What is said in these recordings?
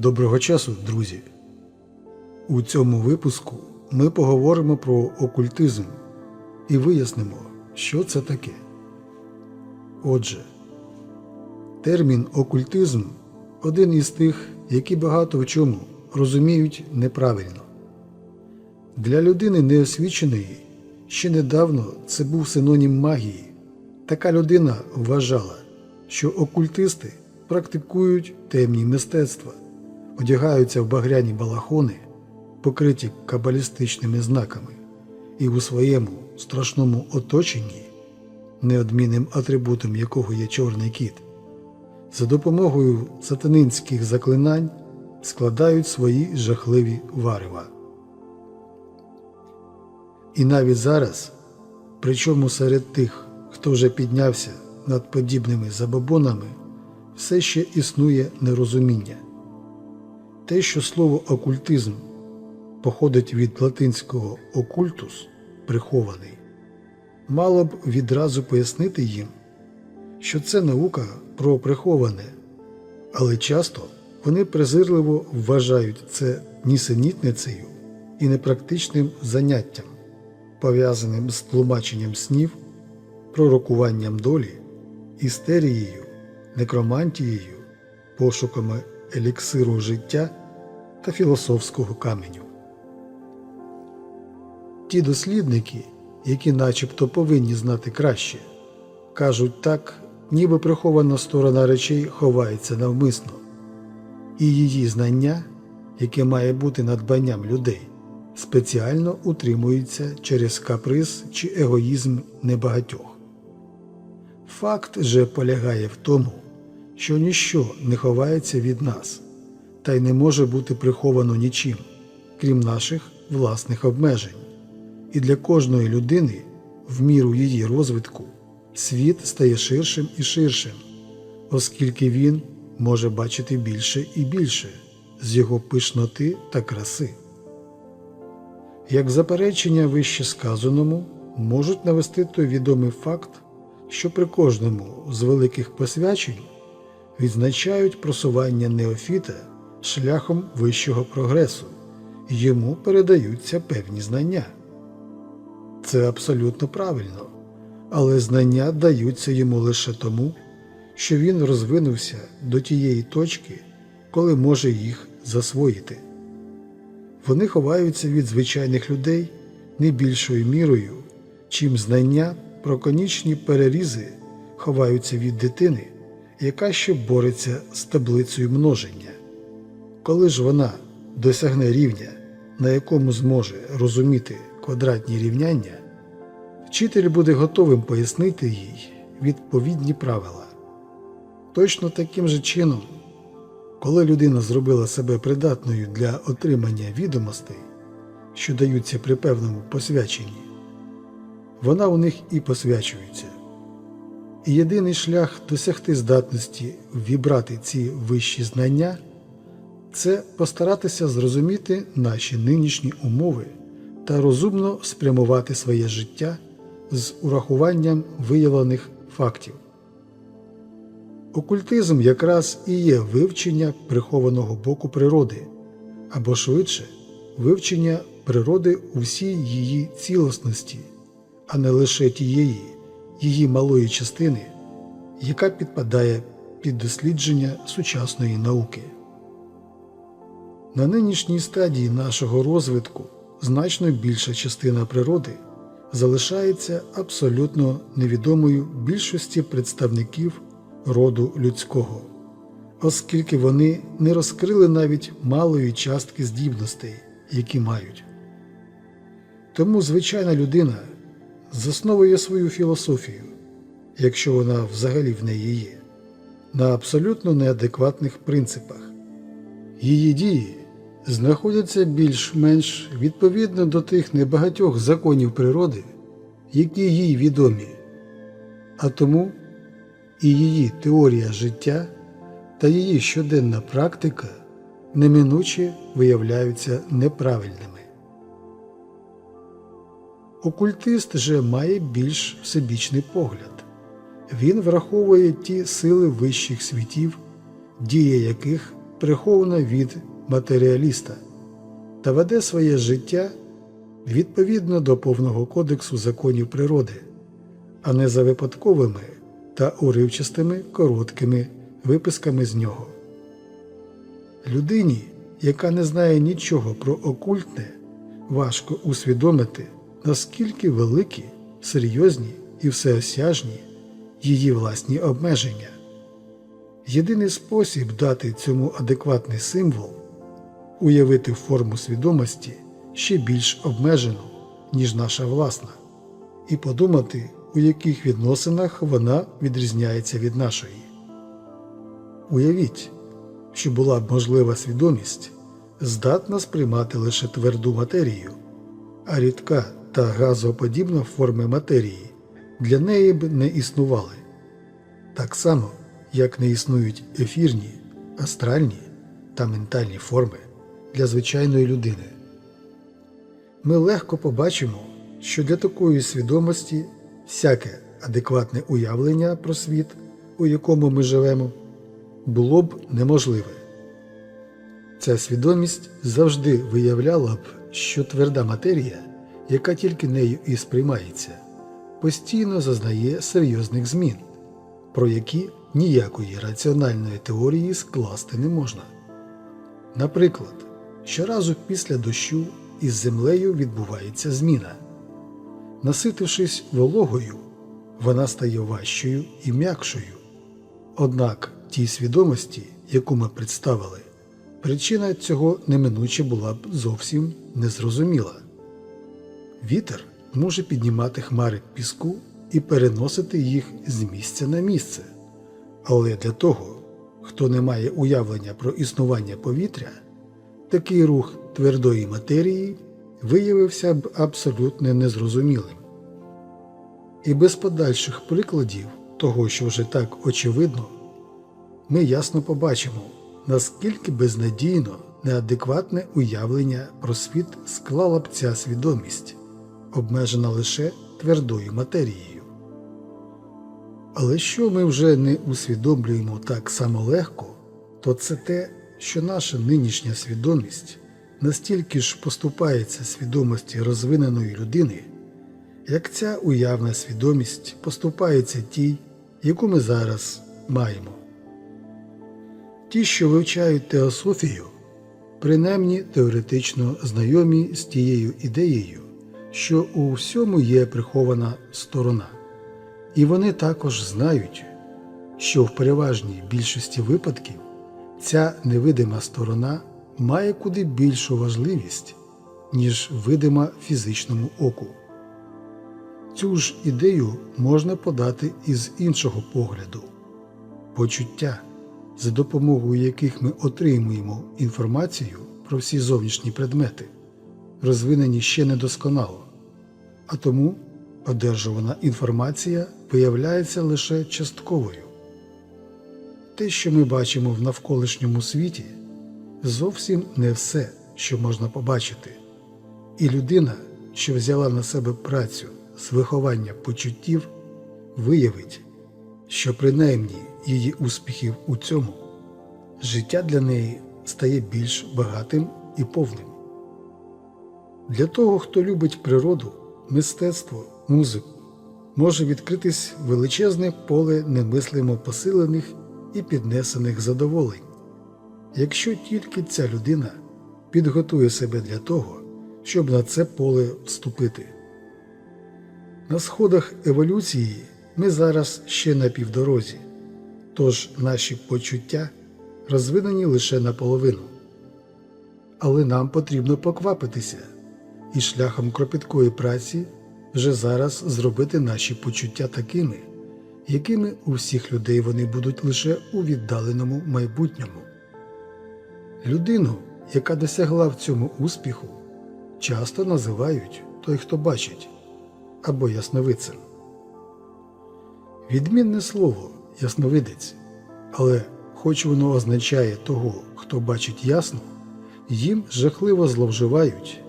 Доброго часу, друзі! У цьому випуску ми поговоримо про окультизм і вияснимо, що це таке. Отже, термін окультизм один із тих, які багато в чому розуміють неправильно. Для людини неосвіченої ще недавно це був синонім магії. Така людина вважала, що окультисти практикують темні мистецтва, одягаються в багряні балахони, покриті кабалістичними знаками, і у своєму страшному оточенні, неодмінним атрибутом якого є чорний кіт, за допомогою сатанинських заклинань складають свої жахливі варева. І навіть зараз, причому серед тих, хто вже піднявся над подібними забобонами, все ще існує нерозуміння. Те, що слово окультизм походить від латинського окультус прихований, мало б відразу пояснити їм, що це наука про приховане, але часто вони презирливо вважають це нісенітницею і непрактичним заняттям, пов'язаним з тлумаченням снів, пророкуванням долі, істерією, некромантією, пошуками еліксиру життя та філософського каменю. Ті дослідники, які начебто повинні знати краще, кажуть так, ніби прихована сторона речей ховається навмисно, і її знання, яке має бути надбанням людей, спеціально утримується через каприз чи егоїзм небагатьох. Факт же полягає в тому, що ніщо не ховається від нас, та й не може бути приховано нічим, крім наших власних обмежень. І для кожної людини, в міру її розвитку, світ стає ширшим і ширшим, оскільки він може бачити більше і більше з його пишноти та краси. Як заперечення вище сказаному можуть навести той відомий факт, що при кожному з великих посвячень відзначають просування неофіта шляхом вищого прогресу, йому передаються певні знання. Це абсолютно правильно, але знання даються йому лише тому, що він розвинувся до тієї точки, коли може їх засвоїти. Вони ховаються від звичайних людей не більшою мірою, чим знання про конічні перерізи ховаються від дитини, яка ще бореться з таблицею множення. Коли ж вона досягне рівня, на якому зможе розуміти квадратні рівняння, вчитель буде готовим пояснити їй відповідні правила. Точно таким же чином, коли людина зробила себе придатною для отримання відомостей, що даються при певному посвяченні, вона у них і посвячується. Єдиний шлях досягти здатності вібрати ці вищі знання це постаратися зрозуміти наші нинішні умови та розумно спрямувати своє життя з урахуванням виявлених фактів. Окультизм якраз і є вивчення прихованого боку природи, або швидше вивчення природи у всій її цілісності, а не лише тієї її малої частини, яка підпадає під дослідження сучасної науки. На нинішній стадії нашого розвитку значно більша частина природи залишається абсолютно невідомою більшості представників роду людського, оскільки вони не розкрили навіть малої частки здібностей, які мають. Тому звичайна людина засновує свою філософію, якщо вона взагалі в неї є, на абсолютно неадекватних принципах. Її дії знаходяться більш-менш відповідно до тих небагатьох законів природи, які їй відомі, а тому і її теорія життя та її щоденна практика неминуче виявляються неправильними. Окультист же має більш всебічний погляд. Він враховує ті сили вищих світів, дія яких прихована від матеріаліста та веде своє життя відповідно до повного кодексу законів природи, а не за випадковими та уривчастими короткими виписками з нього. Людині, яка не знає нічого про окультне, важко усвідомити, наскільки великі, серйозні і всеосяжні її власні обмеження. Єдиний спосіб дати цьому адекватний символ уявити форму свідомості ще більш обмежену, ніж наша власна, і подумати, у яких відносинах вона відрізняється від нашої. Уявіть, що була б можлива свідомість, здатна сприймати лише тверду матерію, а рідка та газоподібна форми матерії для неї б не існували. Так само, як не існують ефірні, астральні та ментальні форми для звичайної людини. Ми легко побачимо, що для такої свідомості всяке адекватне уявлення про світ, у якому ми живемо, було б неможливе. Ця свідомість завжди виявляла б, що тверда матерія, яка тільки нею і сприймається, постійно зазнає серйозних змін, про які ніякої раціональної теорії скласти не можна. Наприклад, щоразу після дощу із землею відбувається зміна. Наситившись вологою, вона стає важчою і м'якшою. Однак тій свідомості, яку ми представили, причина цього неминуче була б зовсім незрозуміла. Вітер може піднімати хмари піску і переносити їх з місця на місце, але для того, хто не має уявлення про існування повітря, такий рух твердої матерії виявився б абсолютно незрозумілим. І без подальших прикладів того, що вже так очевидно, ми ясно побачимо, наскільки безнадійно неадекватне уявлення про світ склала б ця свідомість, обмежена лише твердою матерією. Але що ми вже не усвідомлюємо так само легко, то це те, що наша нинішня свідомість настільки ж поступається свідомості розвиненої людини, як ця уявна свідомість поступається тій, яку ми зараз маємо. Ті, що вивчають теософію, принаймні теоретично знайомі з тією ідеєю, що у всьому є прихована сторона, і вони також знають, що в переважній більшості випадків ця невидима сторона має куди більшу важливість, ніж видима фізичному оку. Цю ж ідею можна подати із іншого погляду. Почуття, за допомогою яких ми отримуємо інформацію про всі зовнішні предмети, розвинені ще недосконало, а тому одержувана інформація виявляється лише частковою. Те, що ми бачимо в навколишньому світі, зовсім не все, що можна побачити, і людина, що взяла на себе працю з виховання почуттів, виявить, що принаймні її успіхів у цьому життя для неї стає більш багатим і повним. Для того, хто любить природу, мистецтво, музику, може відкритись величезне поле немислимо посилених і піднесених задоволень, якщо тільки ця людина підготує себе для того, щоб на це поле вступити. На сходах еволюції ми зараз ще на півдорозі, тож наші почуття розвинені лише наполовину. Але нам потрібно поквапитися і шляхом кропіткої праці вже зараз зробити наші почуття такими, якими у всіх людей вони будуть лише у віддаленому майбутньому. Людину, яка досягла в цьому успіху, часто називають той, хто бачить або ясновидцем. Відмінне слово ясновидець, але хоч воно означає того, хто бачить ясно, їм жахливо зловживають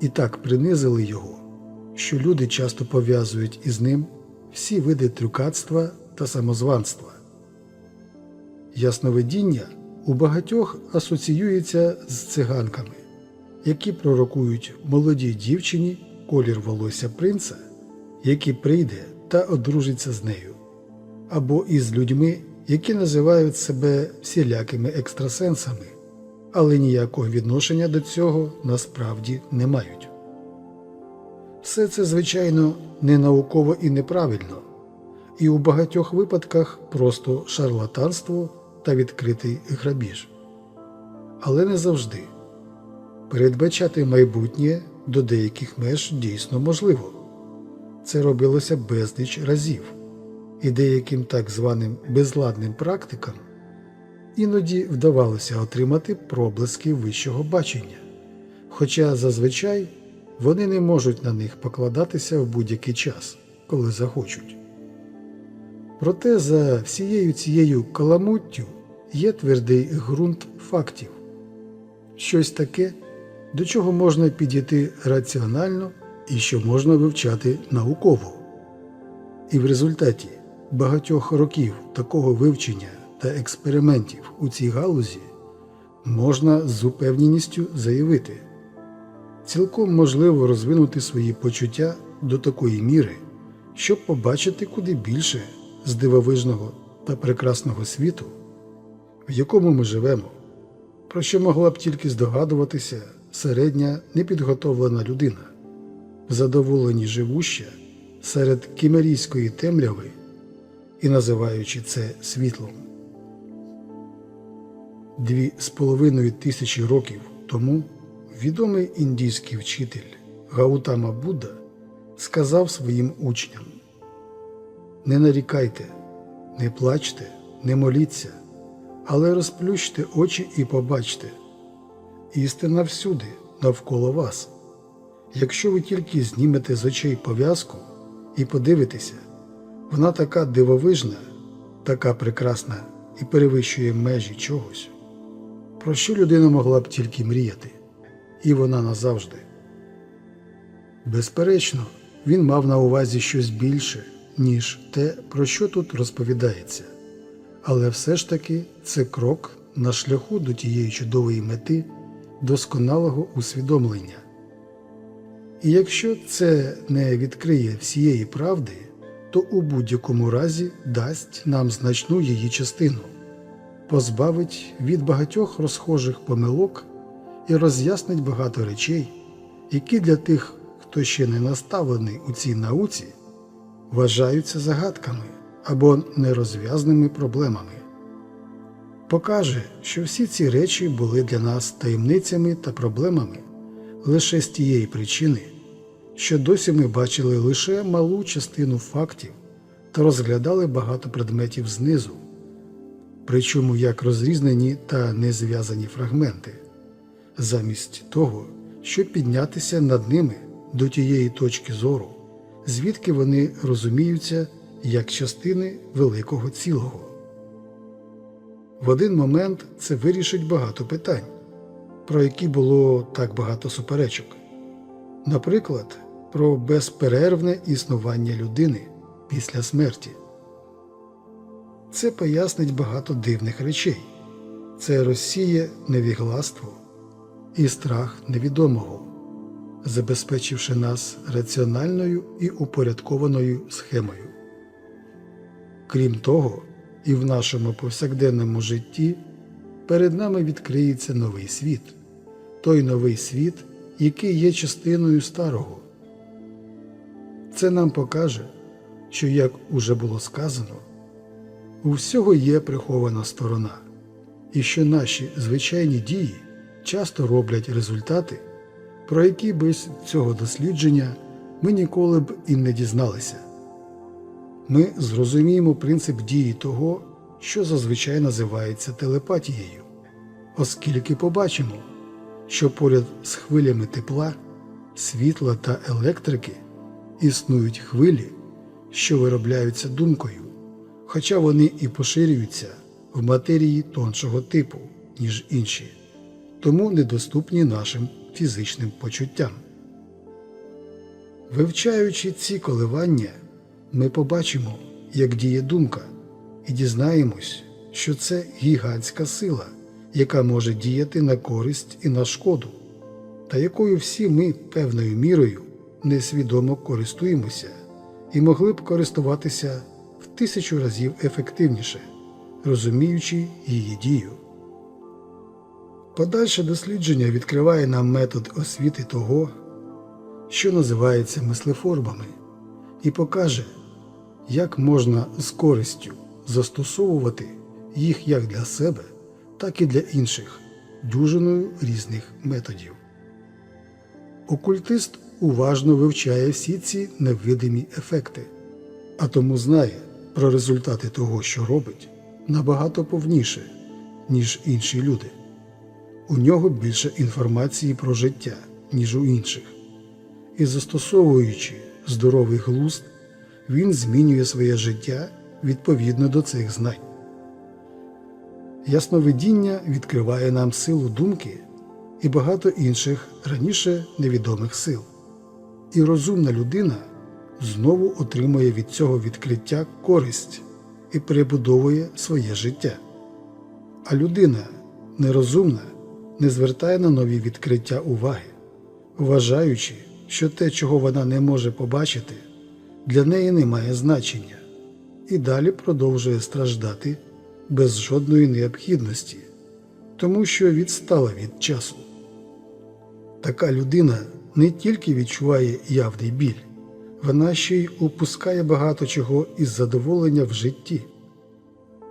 і так принизили його, що люди часто пов'язують із ним всі види трюкацтва та самозванства. Ясновидіння у багатьох асоціюється з циганками, які пророкують молодій дівчині колір волосся принца, який прийде та одружиться з нею, або із людьми, які називають себе всілякими екстрасенсами, але ніякого відношення до цього насправді не мають. Все це, звичайно, не науково і неправильно, і у багатьох випадках просто шарлатанство та відкритий грабіж. Але не завжди. Передбачати майбутнє до деяких меж дійсно можливо. Це робилося безліч разів, і деяким так званим безладним практикам іноді вдавалося отримати проблиски вищого бачення, хоча зазвичай вони не можуть на них покладатися в будь-який час, коли захочуть. Проте за всією цією каламуттю є твердий ґрунт фактів, щось таке, до чого можна підійти раціонально і що можна вивчати науково. І в результаті багатьох років такого вивчення та експериментів у цій галузі можна з упевненістю заявити, цілком можливо розвинути свої почуття до такої міри, щоб побачити куди більше з дивовижного та прекрасного світу, в якому ми живемо, про що могла б тільки здогадуватися середня непідготовлена людина, в задоволенні живуща серед кімерійської темряви і називаючи це світлом. Дві з половиною тисячі років тому відомий індійський вчитель Гаутама Будда сказав своїм учням Не нарікайте, не плачте, не моліться, але розплющте очі і побачте. Істина всюди, навколо вас. Якщо ви тільки знімете з очей пов'язку і подивитеся, вона така дивовижна, така прекрасна і перевищує межі чогось, про що людина могла б тільки мріяти, і вона назавжди. Безперечно, він мав на увазі щось більше, ніж те, про що тут розповідається, але все ж таки це крок на шляху до тієї чудової мети досконалого усвідомлення. І якщо це не відкриє всієї правди, то у будь-якому разі дасть нам значну її частину, позбавить від багатьох розхожих помилок і роз'яснить багато речей, які для тих, хто ще не наставлений у цій науці, вважаються загадками або нерозв'язними проблемами. Покаже, що всі ці речі були для нас таємницями та проблемами лише з тієї причини, що досі ми бачили лише малу частину фактів та розглядали багато предметів знизу, причому як розрізнені та незв'язані фрагменти, замість того, щоб піднятися над ними до тієї точки зору, звідки вони розуміються як частини великого цілого. В один момент це вирішить багато питань, про які було так багато суперечок. Наприклад, про безперервне існування людини після смерті. Це пояснить багато дивних речей. Це розсіє невігластво і страх невідомого, забезпечивши нас раціональною і упорядкованою схемою. Крім того, і в нашому повсякденному житті перед нами відкриється новий світ, той новий світ, який є частиною старого. Це нам покаже, що, як уже було сказано, у всього є прихована сторона, і що наші звичайні дії часто роблять результати, про які без цього дослідження ми ніколи б і не дізналися. Ми зрозуміємо принцип дії того, що зазвичай називається телепатією, оскільки побачимо, що поряд з хвилями тепла, світла та електрики існують хвилі, що виробляються думкою, хоча вони і поширюються в матерії тоншого типу, ніж інші, тому недоступні нашим фізичним почуттям. Вивчаючи ці коливання, ми побачимо, як діє думка, і дізнаємось, що це гігантська сила, яка може діяти на користь і на шкоду, та якою всі ми певною мірою несвідомо користуємося і могли б користуватися тисячу разів ефективніше, розуміючи її дію. Подальше дослідження відкриває нам метод освіти того, що називається мислеформами, і покаже, як можна з користю застосовувати їх як для себе, так і для інших дюжиною різних методів. Окультист уважно вивчає всі ці невидимі ефекти, а тому знає про результати того, що робить, набагато повніше, ніж інші люди. У нього більше інформації про життя, ніж у інших, і застосовуючи здоровий глузд, він змінює своє життя відповідно до цих знань. Ясновидіння відкриває нам силу думки і багато інших раніше невідомих сил. І розумна людина знову отримує від цього відкриття користь і перебудовує своє життя. А людина нерозумна не звертає на нові відкриття уваги, вважаючи, що те, чого вона не може побачити, для неї не має значення, і далі продовжує страждати без жодної необхідності, тому що відстала від часу. Така людина не тільки відчуває явний біль, вона ще й упускає багато чого із задоволення в житті.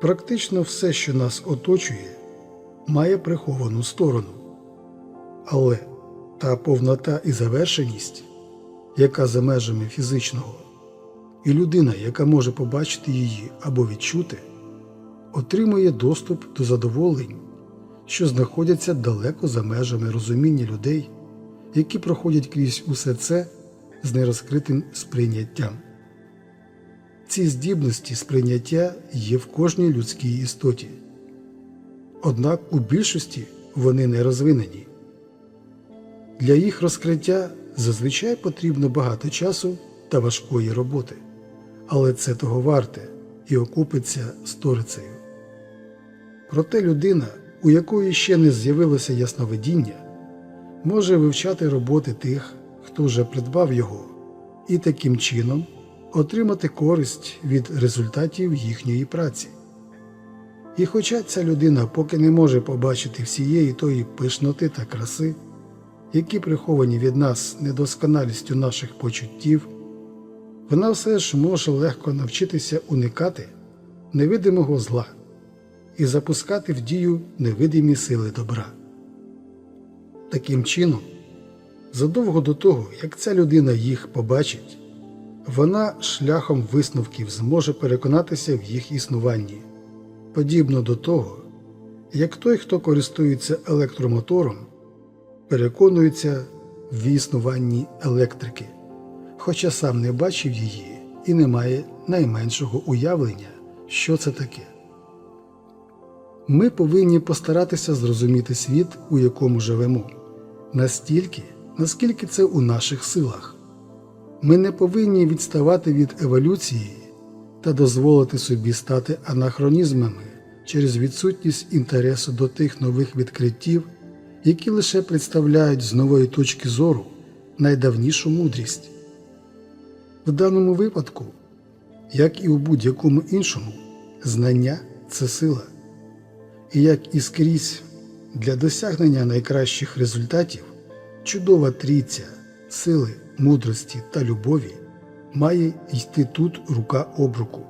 Практично все, що нас оточує, має приховану сторону. Але та повнота і завершеність, яка за межами фізичного, і людина, яка може побачити її або відчути, отримує доступ до задоволень, що знаходяться далеко за межами розуміння людей, які проходять крізь усе це з нерозкритим сприйняттям. Ці здібності сприйняття є в кожній людській істоті. Однак у більшості вони не розвинені. Для їх розкриття зазвичай потрібно багато часу та важкої роботи, але це того варте і окупиться сторицею. Проте людина, у якої ще не з'явилося ясновидіння, може вивчати роботи тих, хто вже придбав його, і таким чином отримати користь від результатів їхньої праці. І хоча ця людина поки не може побачити всієї тої пишноти та краси, які приховані від нас недосконалістю наших почуттів, вона все ж може легко навчитися уникати невидимого зла і запускати в дію невидимі сили добра. Таким чином, задовго до того, як ця людина їх побачить, вона шляхом висновків зможе переконатися в їх існуванні, подібно до того, як той, хто користується електромотором, переконується в існуванні електрики, хоча сам не бачив її і не має найменшого уявлення, що це таке. Ми повинні постаратися зрозуміти світ, у якому живемо, настільки, наскільки це у наших силах. Ми не повинні відставати від еволюції та дозволити собі стати анахронізмами через відсутність інтересу до тих нових відкриттів, які лише представляють з нової точки зору найдавнішу мудрість. В даному випадку, як і у будь-якому іншому, знання це сила. І як і скрізь для досягнення найкращих результатів чудова трійця сили, мудрості та любові має йти тут рука об руку.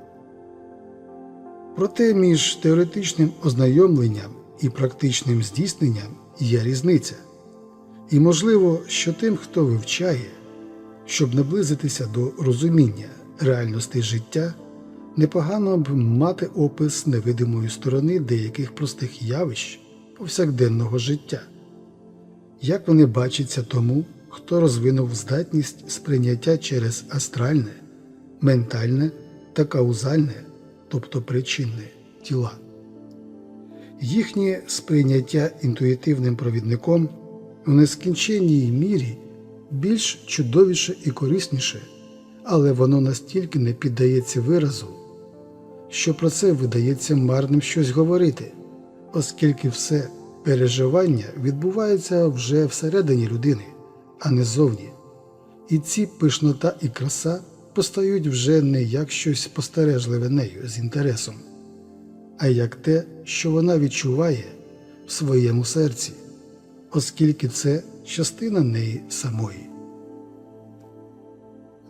Проте між теоретичним ознайомленням і практичним здійсненням є різниця, і можливо, що тим, хто вивчає, щоб наблизитися до розуміння реальностей життя, непогано б мати опис невидимої сторони деяких простих явищ повсякденного життя, як вони бачаться тому, хто розвинув здатність сприйняття через астральне, ментальне та каузальне, тобто причинне тіла. Їхнє сприйняття інтуїтивним провідником в нескінченній мірі більш чудовіше і корисніше, але воно настільки не піддається виразу, що про це видається марним щось говорити, оскільки все, Переживання відбуваються вже всередині людини, а не зовні. І ці пишнота і краса постають вже не як щось спостережливе нею з інтересом, а як те, що вона відчуває в своєму серці, оскільки це частина неї самої.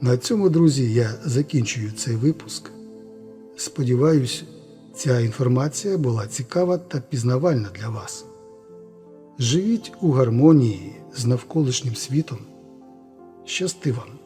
На цьому, друзі, я закінчую цей випуск. Сподіваюсь, ця інформація була цікава та пізнавальна для вас. Живіть у гармонії з навколишнім світом. Щасти вам!